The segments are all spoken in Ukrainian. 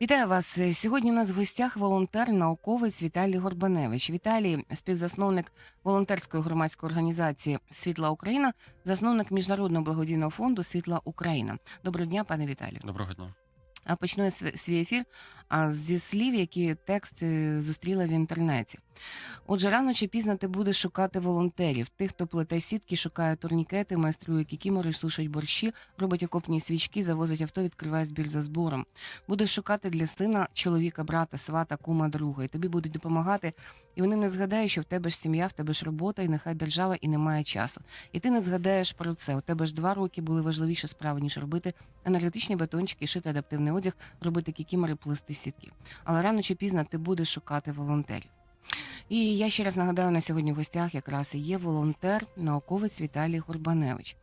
Вітаю вас. Сьогодні у нас в гостях волонтер, науковець Віталій Горбаневич. Віталій, співзасновник волонтерської громадської організації Світла Україна, засновник міжнародного благодійного фонду Світла Україна. Доброго дня, пане Віталію. Доброго дня. А почну я свій ефір а, зі слів, які текст зустріла в інтернеті. Отже, рано чи пізно ти будеш шукати волонтерів, тих, хто плете сітки, шукає турнікети, майструє кікімори, сушить борщі, робить окопні свічки, завозить авто, відкриває збір за збором. Будеш шукати для сина чоловіка, брата, свата, кума, друга, і тобі будуть допомагати. І вони не згадають, що в тебе ж сім'я, в тебе ж робота, і нехай держава і немає часу. І ти не згадаєш про це. У тебе ж два роки були важливіші справи, ніж робити енергетичні батончики, шити адаптивний одяг, робити кікімори, плести сітки. Але рано чи пізно ти будеш шукати волонтерів. І я ще раз нагадаю, на сьогодні в гостях якраз і є волонтер, науковець Віталій Горбаневич.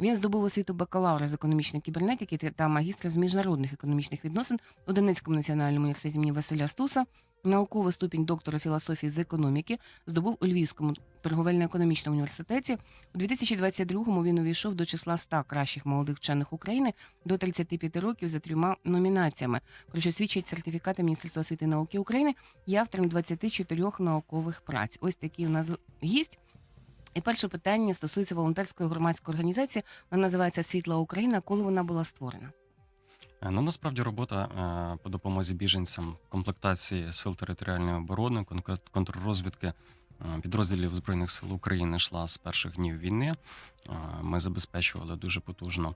Він здобув освіту бакалавра з економічної кібернетики та магістра з міжнародних економічних відносин у Донецькому національному університеті Василя Стуса. Науковий ступінь доктора філософії з економіки здобув у Львівському торговельно-економічному університеті. У 2022-му він увійшов до числа 100 кращих молодих вчених України до 35 років за трьома номінаціями, про що свідчать сертифікати Міністерства освіти і науки України і автором 24 наукових праць. Ось такий у нас гість. І перше питання стосується волонтерської громадської організації. Вона називається Світла Україна. Коли вона була створена? Е, Ну насправді робота е, по допомозі біженцям, комплектації сил територіальної оборони, контррозвідки е, підрозділів збройних сил України йшла з перших днів війни. Ми забезпечували дуже потужно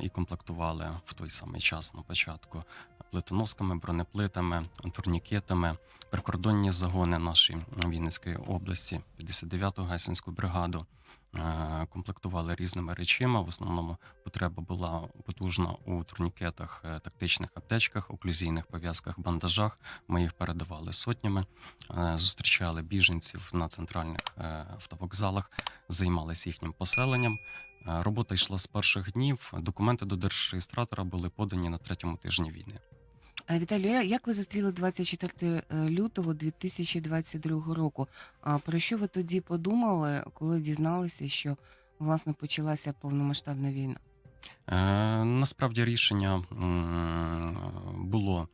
і комплектували в той самий час на початку плитоносками, бронеплитами, турнікетами, прикордонні загони нашої Вінницької області, 59-ту гайсинську бригаду. е, Комплектували різними речима. В основному потреба була потужна у турнікетах, е, тактичних аптечках, оклюзійних пов'язках, бандажах. Ми їх передавали сотнями, е, зустрічали біженців на центральних автовокзалах, займалися їхнім поселенням. Робота йшла з перших днів. Документи до держреєстратора були подані на третьому тижні війни. Е, Віталію, як ви зустріли 24 лютого 2022 року? А про що ви тоді подумали, коли дізналися, що власне почалася повномасштабна війна? Е, насправді рішення було.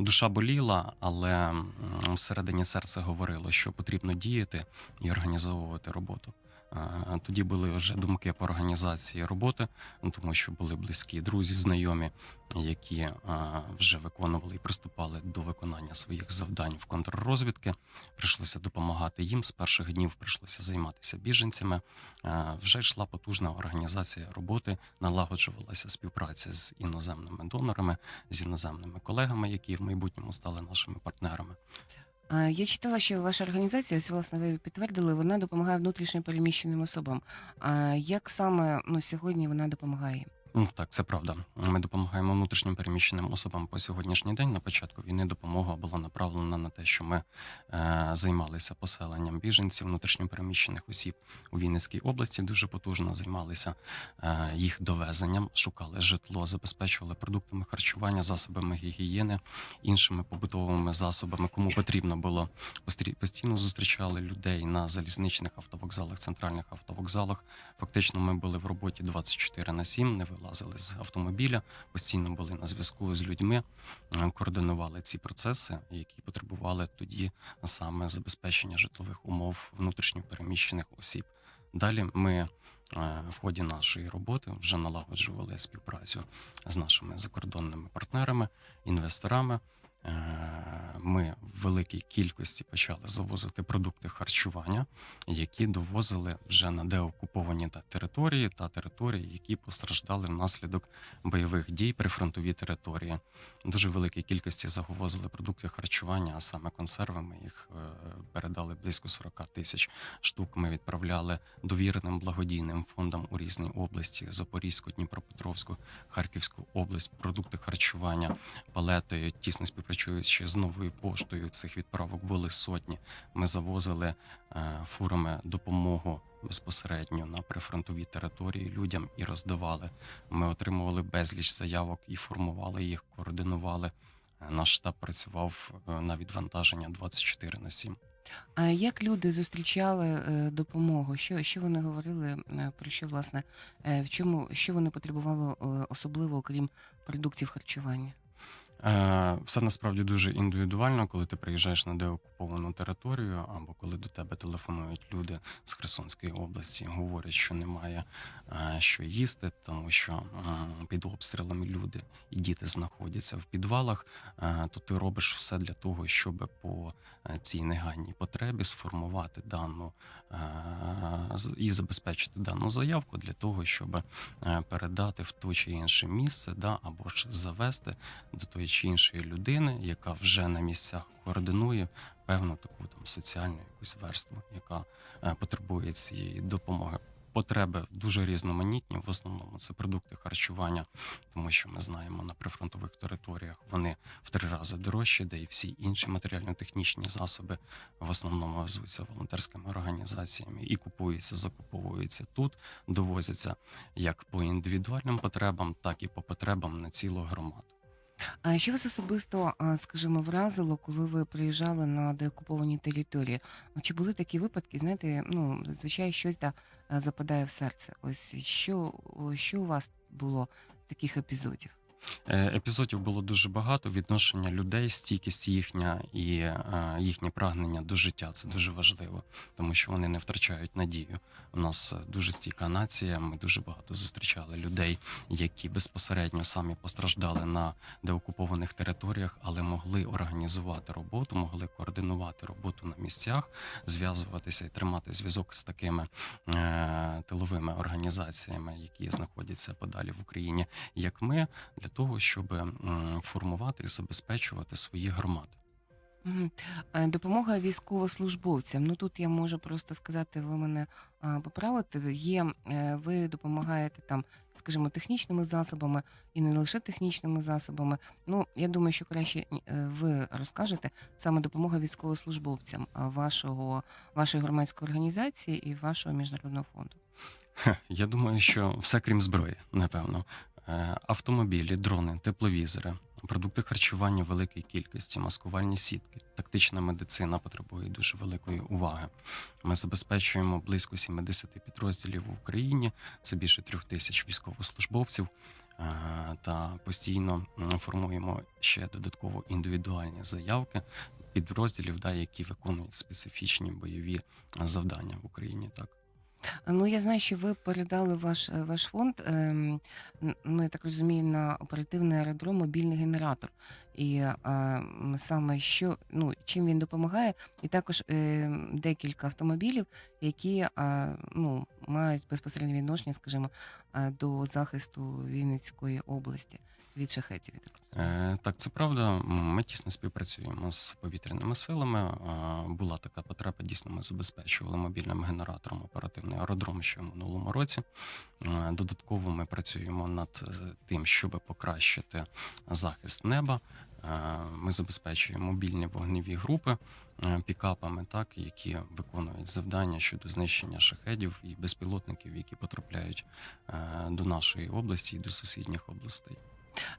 Душа боліла, але всередині серце говорило, що потрібно діяти і організовувати роботу. Тоді були вже думки по організації роботи, ну, тому що були близькі друзі, знайомі, які вже виконували і приступали до виконання своїх завдань в контррозвідки. Прийшлося допомагати їм. З перших днів прийшлося займатися біженцями. Вже йшла потужна організація роботи, налагоджувалася співпраця з іноземними донорами, з іноземними колегами, які в майбутньому стали нашими партнерами. А, Я читала, що ваша організація, ось власне ви підтвердили, вона допомагає внутрішньо переміщеним особам. А як саме ну, сьогодні вона допомагає? Ну так, це правда. Ми допомагаємо внутрішнім переміщеним особам по сьогоднішній день. На початку війни допомога була направлена на те, що ми е, займалися поселенням біженців, внутрішньо переміщених осіб у Вінницькій області. Дуже потужно займалися е, їх довезенням, шукали житло, забезпечували продуктами харчування, засобами гігієни, іншими побутовими засобами. Кому потрібно було постійно зустрічали людей на залізничних автовокзалах, центральних автовокзалах. Фактично, ми були в роботі 24 на 7, не вилазили з автомобіля, постійно були на зв'язку з людьми, е, координували ці процеси, які потребували тоді саме забезпечення житлових умов внутрішньо переміщених осіб. Далі ми е, в ході нашої роботи вже налагоджували співпрацю з нашими закордонними партнерами, інвесторами. Е, Ми в великій кількості почали завозити продукти харчування, які довозили вже на деокуповані та території та території, які постраждали внаслідок бойових дій при фронтовій території. Дуже великій кількості завозили продукти харчування, а саме консерви. Ми їх е, передали близько 40 тисяч штук. Ми відправляли довіреним благодійним фондам у різні області: Запорізьку, Дніпропетровську, Харківську область, продукти харчування, палетою, тісно співпрацюючи з новою поштою. Цих відправок були сотні. Ми завозили е, фурами допомогу безпосередньо на прифронтовій території людям і роздавали. Ми отримували безліч заявок і формували їх, координували. Е, Наш штаб працював е, на відвантаження 24 на 7. А як люди зустрічали допомогу? Що, що вони говорили про що власне в чому що вони потребували особливо, окрім продуктів харчування? Е, Все насправді дуже індивідуально, коли ти приїжджаєш на деокуповану територію, або коли до тебе телефонують люди з Херсонської області, говорять, що немає е, що їсти, тому що під обстрілами люди і діти знаходяться в підвалах. е, То ти робиш все для того, щоб по цій негайній потребі сформувати дану і забезпечити дану заявку для того, щоб передати в то чи інше місце, да, або ж завести до тої чи іншої людини, яка вже на місцях координує певну таку там соціальну якусь верству, яка е, потребує цієї допомоги. Потреби дуже різноманітні. В основному це продукти харчування, тому що ми знаємо на прифронтових територіях вони в три рази дорожчі, де і всі інші матеріально-технічні засоби в основному везуться волонтерськими організаціями і купуються, закуповуються тут, довозяться як по індивідуальним потребам, так і по потребам на цілу громаду. А що вас особисто, а, скажімо, вразило, коли ви приїжджали на деокуповані території? Ну, Чи були такі випадки? Знаєте, ну зазвичай щось да, западає в серце. Ось що, що у вас було з таких епізодів? Е, Епізодів було дуже багато. Відношення людей, стійкість їхня і е, їхнє прагнення до життя це дуже важливо, тому що вони не втрачають надію. У нас е, дуже стійка нація. Ми дуже багато зустрічали людей, які безпосередньо самі постраждали на деокупованих територіях, але могли організувати роботу, могли координувати роботу на місцях, зв'язуватися і тримати зв'язок з такими тиловими організаціями, які знаходяться подалі в Україні, як ми, для того, щоб м, формувати і забезпечувати свої громади. Мгм. Е, Допомога військовослужбовцям. Ну тут я можу просто сказати, ви мене а, поправите. Є е, ви допомагаєте там, скажімо, технічними засобами і не лише технічними засобами. Ну я думаю, що краще е, ви розкажете саме допомога військовослужбовцям а, вашого вашої громадської організації і вашого міжнародного фонду. Хе, Я думаю, що все крім зброї, напевно. Е, Автомобілі, дрони, тепловізори, продукти харчування в великій кількості, маскувальні сітки, тактична медицина потребує дуже великої уваги. Ми забезпечуємо близько 70 підрозділів в Україні. Це більше трьох тисяч військовослужбовців. е, Та постійно формуємо ще додатково індивідуальні заявки підрозділів, да, які виконують специфічні бойові завдання в Україні. Так. Ну, я знаю, що ви передали ваш, е, ваш фонд, ем, ну, я так розумію, на оперативний аеродром мобільний генератор. І е, саме що, ну, чим він допомагає, і також е, декілька автомобілів, які е, ну, мають безпосереднє відношення, скажімо, е, до захисту Вінницької області від шахетів. так. Е, Так, це правда. Ми тісно співпрацюємо з повітряними силами. Е, Була така потреба. Дійсно, ми забезпечували мобільним генератором оперативний аеродром ще в минулому році. Е, Додатково ми працюємо над е, тим, щоб покращити захист неба. Ми забезпечуємо мобільні вогневі групи пікапами, так які виконують завдання щодо знищення шахедів і безпілотників, які потрапляють до нашої області і до сусідніх областей.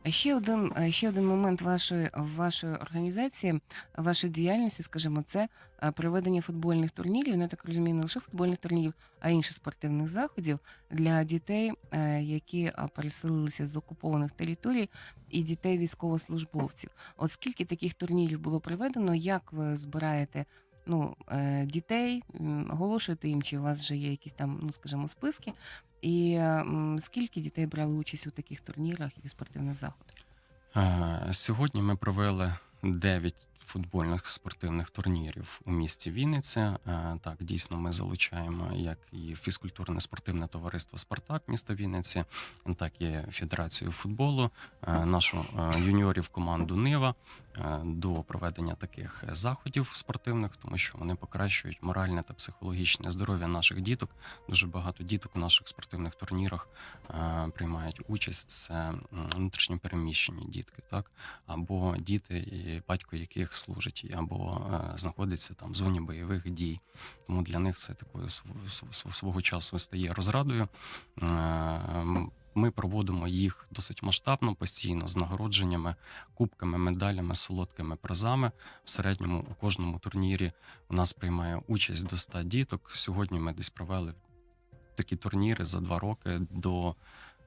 Ще один, е, ще один момент вашої, вашої організації, вашої діяльності, скажімо, це е, проведення футбольних турнірів. Ну, я так розумію, не лише футбольних турнірів, а інших спортивних заходів для дітей, е, які переселилися з окупованих територій, і дітей військовослужбовців. От скільки таких турнірів було проведено? Як ви збираєте? Ну, е, дітей оголошуєте їм, чи у вас вже є якісь там, ну скажімо, списки, і скільки дітей брали участь у таких турнірах і спортивних заходах? Е, Сьогодні ми провели 9 футбольних спортивних турнірів у місті Вінниця. Е, Так, дійсно, ми залучаємо як і фізкультурне спортивне товариство Спартак міста Вінниці, так і Федерацію футболу, е, нашу е, юніорів команду Нива до проведення таких заходів спортивних, тому що вони покращують моральне та психологічне здоров'я наших діток. Дуже багато діток у наших спортивних турнірах приймають участь. Це м, внутрішньо дітки, так або діти, батько яких служить, або е, знаходиться там в зоні бойових дій. Тому для них це такою св- св- св- свого часу стає розрадою. Е, Ми проводимо їх досить масштабно, постійно з нагородженнями, кубками, медалями, солодкими призами. В середньому у кожному турнірі у нас приймає участь до 100 діток. Сьогодні ми десь провели такі турніри за два роки до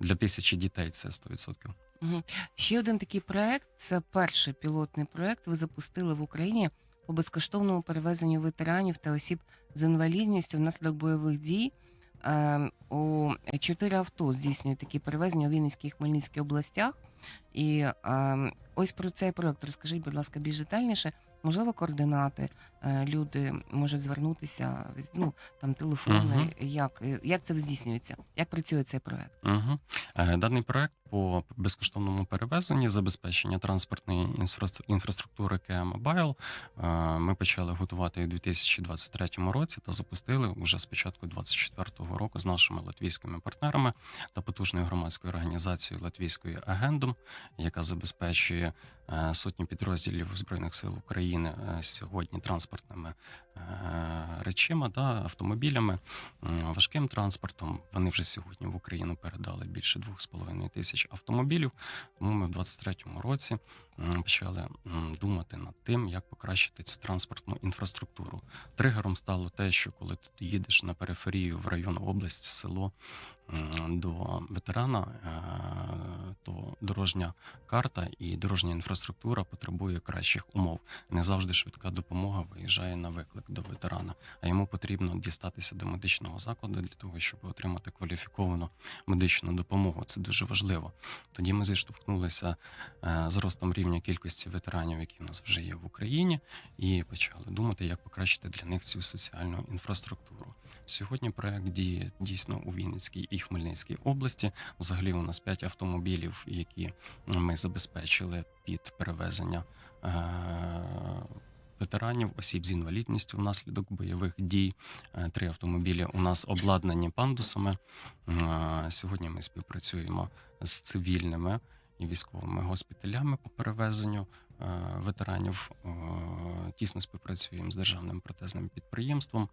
для тисячі дітей. Це 100%. Мгм. Ще один такий проект це перший пілотний проект. Ви запустили в Україні по безкоштовному перевезенню ветеранів та осіб з інвалідністю внаслідок бойових дій. Е, У чотири авто здійснюють такі перевезення у Вінницькій і Хмельницькій областях. І е, ось про цей проект розкажіть, будь ласка, більш детальніше. Можливо, координати е, люди можуть звернутися, ну там телефони. Мгм. Як, як це здійснюється? Як працює цей проект? Угу. Даний проект по безкоштовному перевезенні забезпечення транспортної інфра- інфраструктури КЕА Мобайл ми почали готувати у 2023 році та запустили вже з початку 2024 року з нашими латвійськими партнерами та потужною громадською організацією Латвійською агендом, яка забезпечує е, сотні підрозділів Збройних сил України е, сьогодні транспортними е, речима, да, автомобілями, важким транспортом. Вони вже сьогодні в Україну передали більше 2,5 тисяч автомобілів. Тому ми в 2023 році почали думати над тим, як покращити цю транспортну інфраструктуру. Тригером стало те, що коли ти їдеш на периферію в район, область, село до ветерана, е, то дорожня карта і дорожня інфраструктура потребує кращих умов. Не завжди швидка допомога виїжджає на виклик до ветерана, а йому потрібно дістатися до медичного закладу для того, щоб отримати кваліфіковану медичну допомогу. Це дуже важливо. Тоді ми зіштовхнулися е, з ростом рівня кількості ветеранів, які в нас вже є в Україні, і почали думати, як покращити для них цю соціальну інфраструктуру. Сьогодні проект діє дійсно у Вінницькій і Хмельницькій області. Взагалі, у нас 5 автомобілів, які ми забезпечили під перевезення. е, Ветеранів, осіб з інвалідністю внаслідок бойових дій. Е, Три автомобілі у нас обладнані пандусами. Е, Сьогодні ми співпрацюємо з цивільними і військовими госпіталями по перевезенню е, ветеранів. Е, Тісно співпрацюємо з державним протезним підприємством.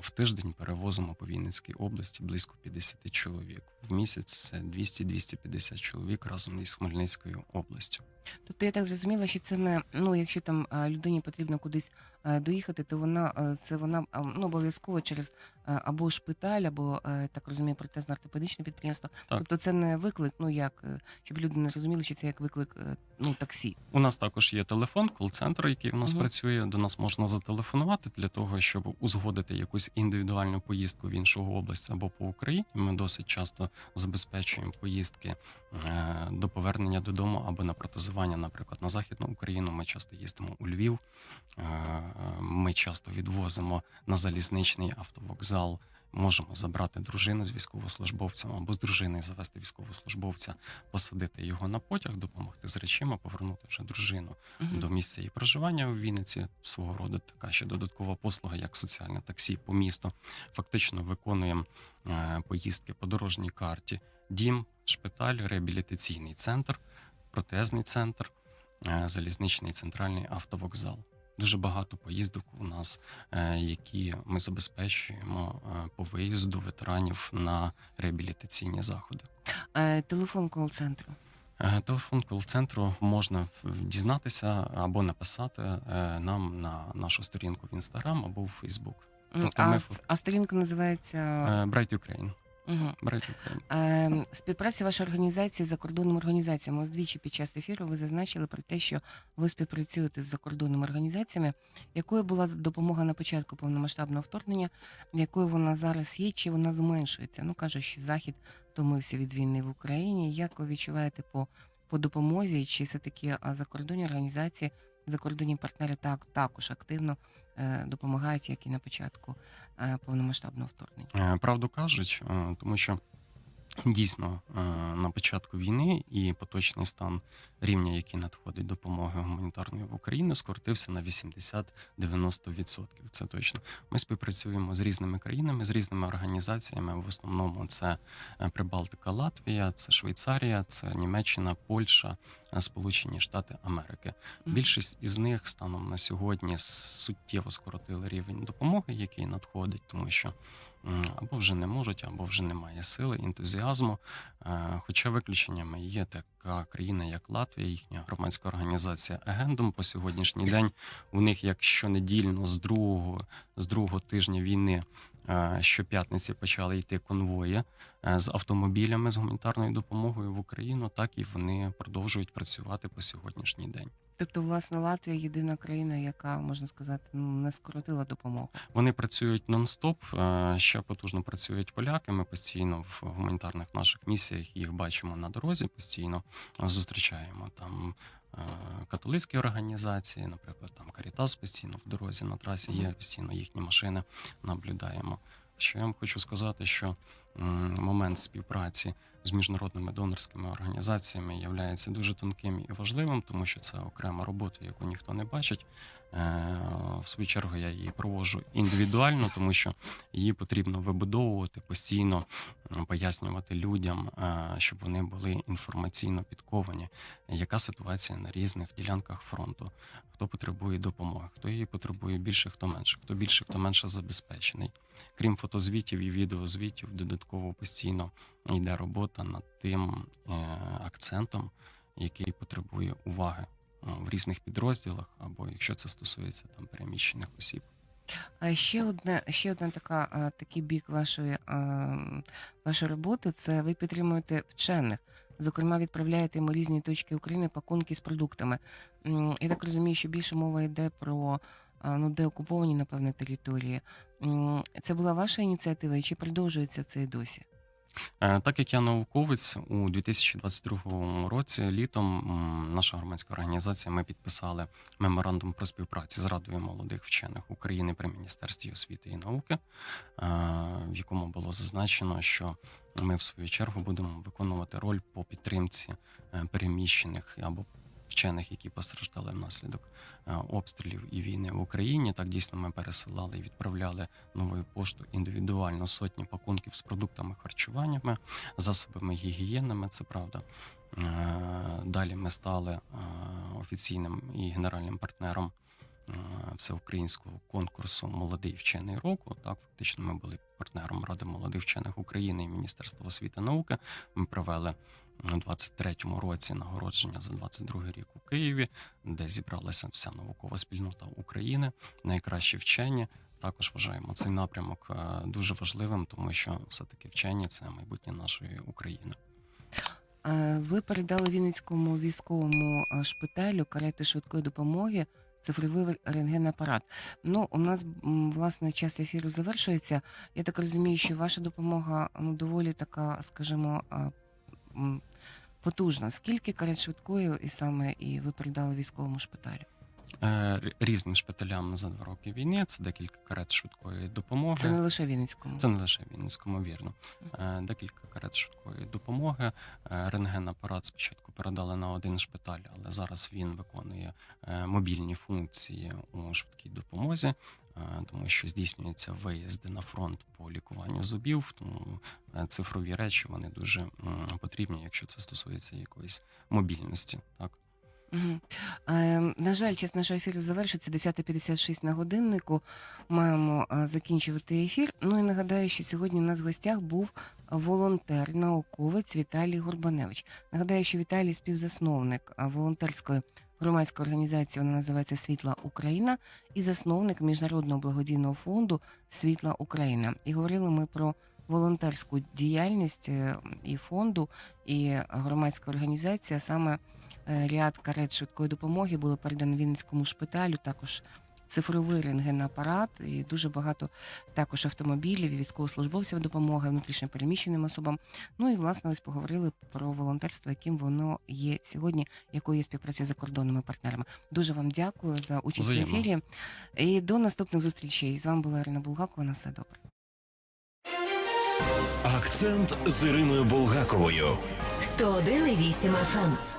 В тиждень перевозимо по Вінницькій області близько 50 чоловік. В місяць це 200-250 чоловік разом із Хмельницькою областю. Тобто я так зрозуміла, що це не ну, якщо там е, людині потрібно кудись е, доїхати, то вона е, це вона ну, обов'язково через або шпиталь, або так розумію, протезно-ортопедичне підприємство. Так. Тобто це не виклик, ну як щоб люди не розуміли, що це як виклик ну таксі. У нас також є телефон, кол-центр, який у нас Мгм. працює. До нас можна зателефонувати для того, щоб узгодити якусь індивідуальну поїздку в іншу область або по Україні. Ми досить часто забезпечуємо поїздки е, до повернення додому або на протезування, наприклад, на західну Україну. Ми часто їздимо у Львів. Е, Ми часто відвозимо на залізничний автовокзал. Можемо забрати дружину з військовослужбовцем або з дружиною завести військовослужбовця, посадити його на потяг, допомогти з речима, повернути вже дружину Мгм. до місця її проживання у Вінниці. Свого роду така ще додаткова послуга, як соціальне таксі по місту. Фактично виконуємо е, поїздки по дорожній карті: дім, шпиталь, реабілітаційний центр, протезний центр, е, залізничний центральний автовокзал. Дуже багато поїздок у нас, е, які ми забезпечуємо е, по виїзду ветеранів на реабілітаційні заходи. Е, телефон кол-центру. Телефон кол-центру можна дізнатися або написати нам на нашу сторінку в Інстаграм або в Фейсбук. Тобто а, ми а сторінка називається Bright Ukraine. Угу. Bright Е, співпраця вашої організації з закордонними організаціями. Ось двічі під час ефіру ви зазначили про те, що ви співпрацюєте з закордонними організаціями. Якою була допомога на початку повномасштабного вторгнення? Якою вона зараз є? Чи вона зменшується? Ну кажуть, що захід втомився від війни в Україні. Як ви відчуваєте по, по допомозі? Чи все таки закордонні організації, закордонні партнери так також активно допомагають, як і на початку е, повномасштабного вторгнення? Е, Правду кажуть, е, тому що дійсно е, на початку війни і поточний стан рівня, який надходить допомоги гуманітарної в Україні, скоротився на 80-90%. Це точно. Ми співпрацюємо з різними країнами, з різними організаціями. В основному це е, Прибалтика, Латвія, це Швейцарія, це Німеччина, Польща, е, Сполучені Штати Америки. Більшість із них станом на сьогодні суттєво скоротили рівень допомоги, який надходить, тому що або вже не можуть, або вже немає сили, ентузіазму. Е, Хоча виключеннями є така країна, як Латвія, їхня громадська організація Егендум по сьогоднішній день. У них як щонедільно з другого з другого тижня війни Е, Щоп'ятниці почали йти конвої е, з автомобілями з гуманітарною допомогою в Україну, так і вони продовжують працювати по сьогоднішній день. Тобто, власне, Латвія єдина країна, яка можна сказати, ну не скоротила допомогу. Вони працюють нон-стоп. е, Ще потужно працюють поляки. Ми постійно в гуманітарних наших місіях їх бачимо на дорозі. Постійно зустрічаємо там е, католицькі організації, наприклад, там Карітас постійно в дорозі на трасі є постійно їхні машини. Наблюдаємо. Що я вам хочу сказати, що момент співпраці з міжнародними донорськими організаціями є дуже тонким і важливим, тому що це окрема робота, яку ніхто не бачить. Е, В свою чергу я її проводжу індивідуально, тому що її потрібно вибудовувати постійно, пояснювати людям, е, щоб вони були інформаційно підковані, яка ситуація на різних ділянках фронту, хто потребує допомоги, хто її потребує більше, хто менше, хто більше, хто менше забезпечений. Крім фотозвітів і відеозвітів, додатково постійно йде робота над тим е, акцентом, який потребує уваги е, в різних підрозділах, або якщо це стосується там переміщених осіб. А ще одне, ще одна така такий бік вашої, вашої роботи це ви підтримуєте вчених. Зокрема, відправляєте йому різні точки України пакунки з продуктами. Я так розумію, що більше мова йде про ну, деокуповані, напевне, території. Це була ваша ініціатива, і чи продовжується це і досі? Е, Так як я науковець у 2022 році, літом наша громадська організація ми підписали меморандум про співпрацю з Радою молодих вчених України при Міністерстві освіти і науки, е, в якому було зазначено, що ми в свою чергу будемо виконувати роль по підтримці е, переміщених або вчених, які постраждали внаслідок е, обстрілів і війни в Україні. Так дійсно ми пересилали і відправляли новою поштою індивідуально сотні пакунків з продуктами харчуваннями, засобами гігієнами, це правда. Е, Далі ми стали е, офіційним і генеральним партнером всеукраїнського конкурсу Молодий вчений року. Так, фактично, ми були партнером Ради молодих вчених України і Міністерства освіти і науки. Ми провели 23-му році нагородження за 22 рік у Києві, де зібралася вся наукова спільнота України, найкращі вчені. Також вважаємо цей напрямок е, дуже важливим, тому що все-таки вчені це майбутнє нашої України. Е, Ви передали Вінницькому військовому е, шпиталю карети швидкої допомоги цифровий рентгенапарат. Ну, у нас власне час ефіру завершується. Я так розумію, що ваша допомога ну, доволі така, скажімо, м, потужна. Скільки карет швидкої і саме і ви передали військовому шпиталю? Е, Різним шпиталям за два роки війни це декілька карет швидкої допомоги. Це не лише Вінницькому. Це не лише Вінницькому, вірно. Е, Декілька карет швидкої допомоги. Е, Рентген-апарат спочатку передали на один шпиталь, але зараз він виконує мобільні функції у швидкій допомозі, тому що здійснюються виїзди на фронт по лікуванню зубів. Тому е, цифрові речі вони дуже потрібні, якщо це стосується якоїсь мобільності. Так. Е, на жаль, час нашого ефіру завершиться 10.56 на годиннику. Маємо е, закінчувати ефір. Ну і нагадаю, що сьогодні у нас в гостях був волонтер, науковець Віталій Горбаневич. Нагадаю, що Віталій співзасновник е, волонтерської громадської організація вона називається Світла Україна, і засновник міжнародного благодійного фонду Світла Україна. І говорили ми про волонтерську діяльність е, і фонду, і громадська організація саме. Е, Ряд карет швидкої допомоги було передано Вінницькому шпиталю, також цифровий рентгенапарат і дуже багато також автомобілів і військовослужбовців допомоги внутрішньо переміщеним особам. Ну і власне ось поговорили про волонтерство, яким воно є сьогодні, якою є співпраця за кордонними партнерами. Дуже вам дякую за участь Взаємно. в ефірі. І до наступних зустрічей. З вами була Ірина Булгакова. На все добре. Акцент з Іриною Булгаковою. 101,8 FM.